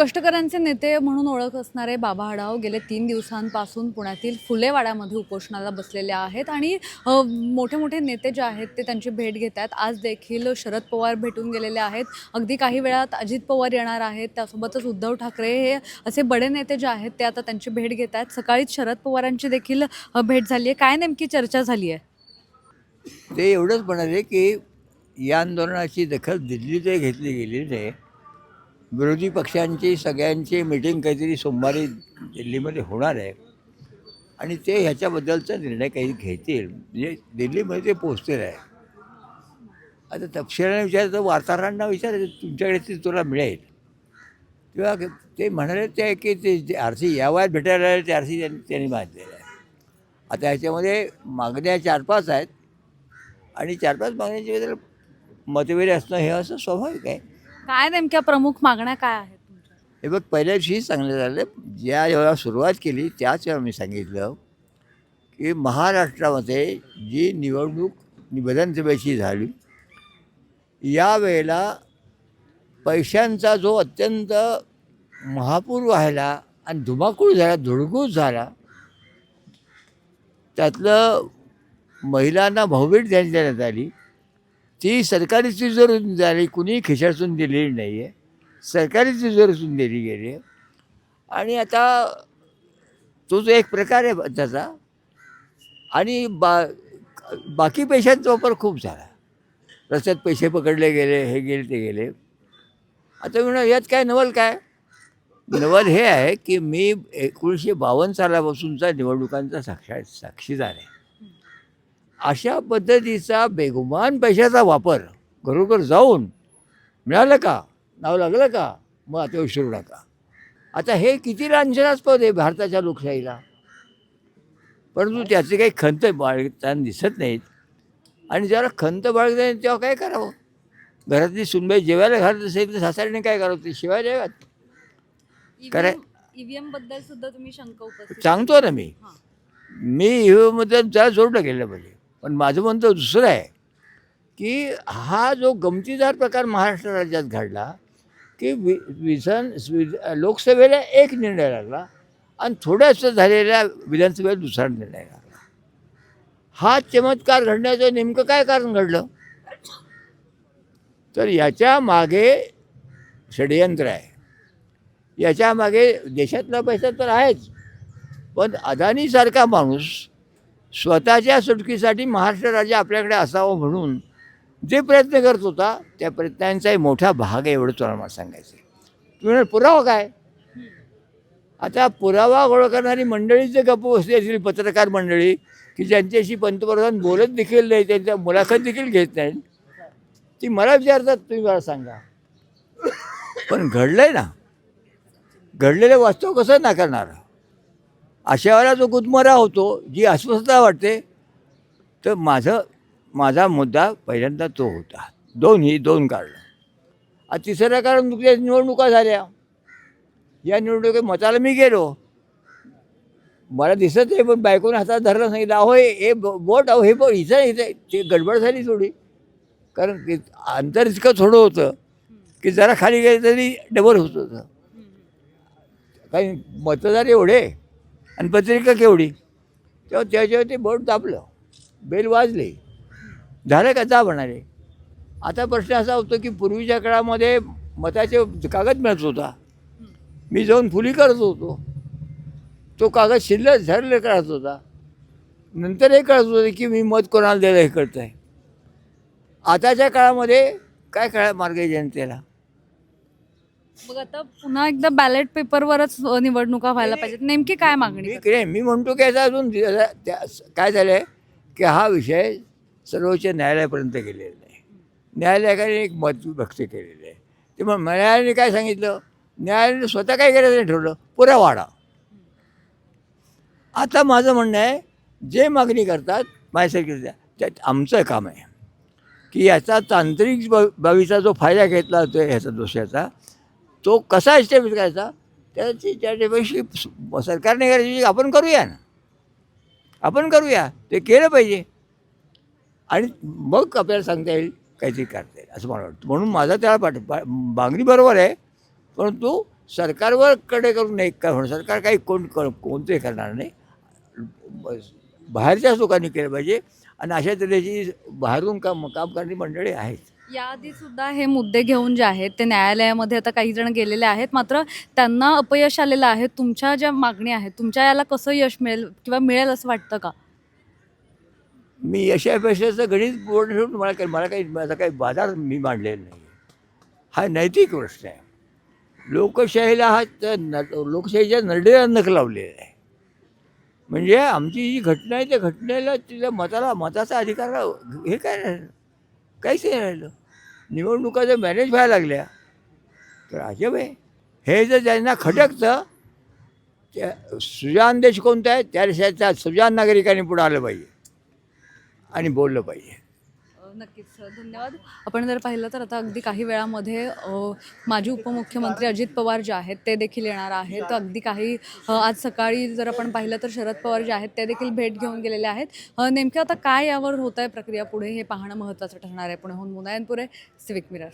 कष्टकऱ्यांचे नेते म्हणून ओळख असणारे बाबा आढाव गेले तीन दिवसांपासून पुण्यातील फुलेवाड्यामध्ये उपोषणाला बसलेले आहेत आणि मोठे मोठे नेते जे आहेत ते त्यांची भेट घेत आहेत. आज देखील शरद पवार भेटून गेलेले आहेत. अगदी काही वेळात अजित पवार येणार आहेत. त्यासोबतच उद्धव ठाकरे हे असे बडे नेते जे आहेत ते आता त्यांची भेट घेत आहेत. सकाळीच शरद पवारांची देखील भेट झाली आहे. काय नेमकी चर्चा झाली आहे? ते एवढंच म्हणाले की या आंदोलनाची दखल दिल्लीतही घेतली गेली नाही विरोधी पक्षांची सगळ्यांची मिटिंग काहीतरी सोमवारी दिल्लीमध्ये होणार आहे. आणि ते ह्याच्याबद्दलचा निर्णय काही घेतील. म्हणजे दिल्लीमध्ये ते पोचतील आहे. आता तपशिलाने विचारायचं वार्ताहरांना विचारायचं तुमच्याकडे ते तुला मिळेल. किंवा ते म्हणाले ते की ते आर सी या वयात भेटायला ते आर सी त्यांनी त्यांनी मागितलेलं आहे. आता ह्याच्यामध्ये मागण्या चार पाच आहेत. आणि चार पाच मागण्यांच्या बद्दल मतभेद असणं हे असं स्वाभाविक आहे. काय नेमक्या प्रमुख मागण्या काय आहेत तुमच्या? हे बघ पहिल्या दिवशी सांगण्यात झालं ज्या जेव्हा सुरुवात केली त्याच वेळा मी सांगितलं की महाराष्ट्रामध्ये जी निवडणूक विधानसभेची झाली यावेळेला पैशांचा जो अत्यंत महापूर व्हायला आणि धुमाकूळ झाला धुडगूस झाला त्यातलं महिलांना भाऊबीट देण्यात आली. ती सरकारी तिजोरीतून झाली कुणी खिशातून दिलेली नाही आहे सरकारी तिजोरीतून दिली गेली. आहे आणि आता तो जो एक प्रकार आहे त्याचा आणि बा बाकी पैशांचा वापर खूप झाला. रस्त्यात पैसे पकडले गेले हे गेले ते गेले. आता म्हणा यात काय नवल काय? नवल हे आहे की मी एकोणीसशे बावन्न सालापासूनचा निवडणुकांचा साक्षा साक्षीदार आहे. अशा पद्धतीचा बेगुमान पैशाचा वापर घरोघर जाऊन मिळालं का? नाव लागलं का? मग आता विसरू नका. आता हे किती लांछनास्पद आहे भारताच्या लोकशाहीला. परंतु त्याचे काही खंत बाळगताना दिसत नाहीत. आणि ज्याला खंत बाळगता नाही तेव्हा काय करावं? घरातली सुनबाई जेवायला घालत असेल तर सासऱ्याने काय करावं? ते शिवाय जेवत खरंय. ईव्हीएमबद्दल सुद्धा तुम्ही शंका सांगतो ना मी. मी ह्यामध्ये जरा जोडलं गेलं पाहिजे. पण माझं म्हणतं दुसरं आहे की हा जो गमतीदार प्रकार महाराष्ट्र राज्यात घडला की वि विधान लोकसभेला एक निर्णय लागला आणि थोड्याच झालेल्या विधानसभेला दुसरा निर्णय लागला. हा चमत्कार घडण्याचं नेमकं काय कारण घडलं? तर याच्या मागे षडयंत्र आहे. याच्या मागे देशातला पैसा तर आहेच पण अदानीसारखा माणूस स्वतःच्या सुटकीसाठी महाराष्ट्र राज्य आपल्याकडे असावं म्हणून जे प्रयत्न करत होता त्या प्रयत्नांचाही मोठा भाग आहे एवढं तुम्हाला मला सांगायचं आहे. तुम्ही पुरावा काय? आता पुरावा गोळा करणारी मंडळी जे गप्प बसली असतील पत्रकार मंडळी की ज्यांच्याशी पंतप्रधान बोलत देखील नाही त्यांच्या मुलाखत देखील घेत नाही ती मला विचारतात तुम्ही मला सांगा. पण घडलं आहे ना. घडलेलं वास्तव कसं नाकारणार? अशा वेळेला जो गुदमरा होतो जी अस्वस्थता वाटते तर माझं माझा मुद्दा पहिल्यांदा तो होता. दोन्ही दोन कारणं. आता तिसरं कारण नुकत्याच निवडणुका झाल्या. या निवडणुकीत मताला मी गेलो. मला दिसत आहे पण बायकोने हातात धरलं सांगितलं अहो हे हे बोट अहो हे बोट इथं इथं ते गडबड झाली थोडी. कारण ते अंतर इतकं थोडं होतं की जरा खाली गेलं तरी डबल होत होतं. काही मतदार एवढे आणि पत्रिका केवढी? तेव्हा त्याच्यावर ते बोट दाबलं बेल वाजले. झालं का जा म्हणाले आता प्रश्न असा होतो की पूर्वीच्या काळामध्ये मताचे कागद मिळत होता. मी जाऊन फुली करत होतो. तो कागद शिल्लक झरले काढत होता. नंतर हे कळत होतं की मी मत कोणाला द्यायला हे कळत आहे आताच्या काळामध्ये काय कळा मार्ग आहे जनतेला? मग आता पुन्हा एकदा बॅलेट पेपरवरच निवडणुका व्हायला पाहिजेत. नेमकी काय मागणी मी नाही मी म्हणतो की याचा अजून त्या काय झालं आहे की हा विषय सर्वोच्च न्यायालयापर्यंत गेलेला नाही न्यायालयाने एक मत व्यक्त केलेलं आहे. ते मग न्यायालयाने काय सांगितलं? न्यायालयाने स्वतः काय करायचं नाही ठरवलं पुरावा वाढा आता माझं म्हणणं आहे जे मागणी करतात माझ्यासारखी त्या- त्यात आमचं काम आहे. की याचा तांत्रिक ब बाबीचा जो फायदा घेतला जातो ह्याचा दोषाचा तो कसा एस्टॅब्लिश करायचा त्याची त्या स- सरकारने करायची म्हणजे आपण करूया ना. आपण करूया ते केलं पाहिजे. आणि मग आपल्याला सांगता येईल काहीतरी करता येईल असं मला वाटतं. म्हणून माझा त्याला पाठ मागणी बरोबर आहे परंतु सरकारवर कडे करून नाही काय होणार सरकार काही कोण क- कोणते करणार नाही. बस बाहेरच्याच लोकांनी केलं पाहिजे. आणि अशा तऱ्हेची बाहेरून काम काम करणारी मंडळी आहेत. याआधी सुद्धा हे मुद्दे घेऊन जे आहेत ते न्यायालयामध्ये आता काही जण गेलेले आहेत. मात्र त्यांना अपयश आलेलं आहे. तुमच्या ज्या मागण्या आहेत तुमच्या याला कसं यश मिळेल किंवा मिळेल असं वाटतं का? मी अशा पेशाचं गणित बोर्ड ठेवून मला काही मला काही माझा काही बाजार मी मांडलेला नाही हा नैतिक प्रश्न आहे. लोकशाहीला हा त्या न लोकशाहीच्या नरडेला नख लावलेला आहे. म्हणजे आमची जी घटना आहे त्या घटनेला तिच्या मताला मताचा अधिकार हे काय राहिलं? काहीच नाही राहिलं. निवडणुका जर मॅनेज व्हायला लागल्या तर अजब आहे हे जर ज्यांना खटकतं त्या सुजान देश कोणता आहे त्या देशाच्या सुजान नागरिकांनी पुढं आलं पाहिजे. आणि बोललं पाहिजे. नक्कीच धन्यवाद. आपण जर पाहिलं तर आता अगदी काही वेळामध्ये माजी उपमुख्यमंत्री अजित पवार जे आहेत ते देखील येणार आहेत. तर अगदी काही आज सकाळी जर आपण पाहिलं तर शरद पवार जे आहेत ते देखील भेट घेऊन गेलेले आहेत. अ, नेमकं आता काय यावर होत आहे प्रक्रिया पुढे हे पाहणं महत्त्वाचं ठरणार आहे पुण्याहून मुनायनपुरे सिविक मिरर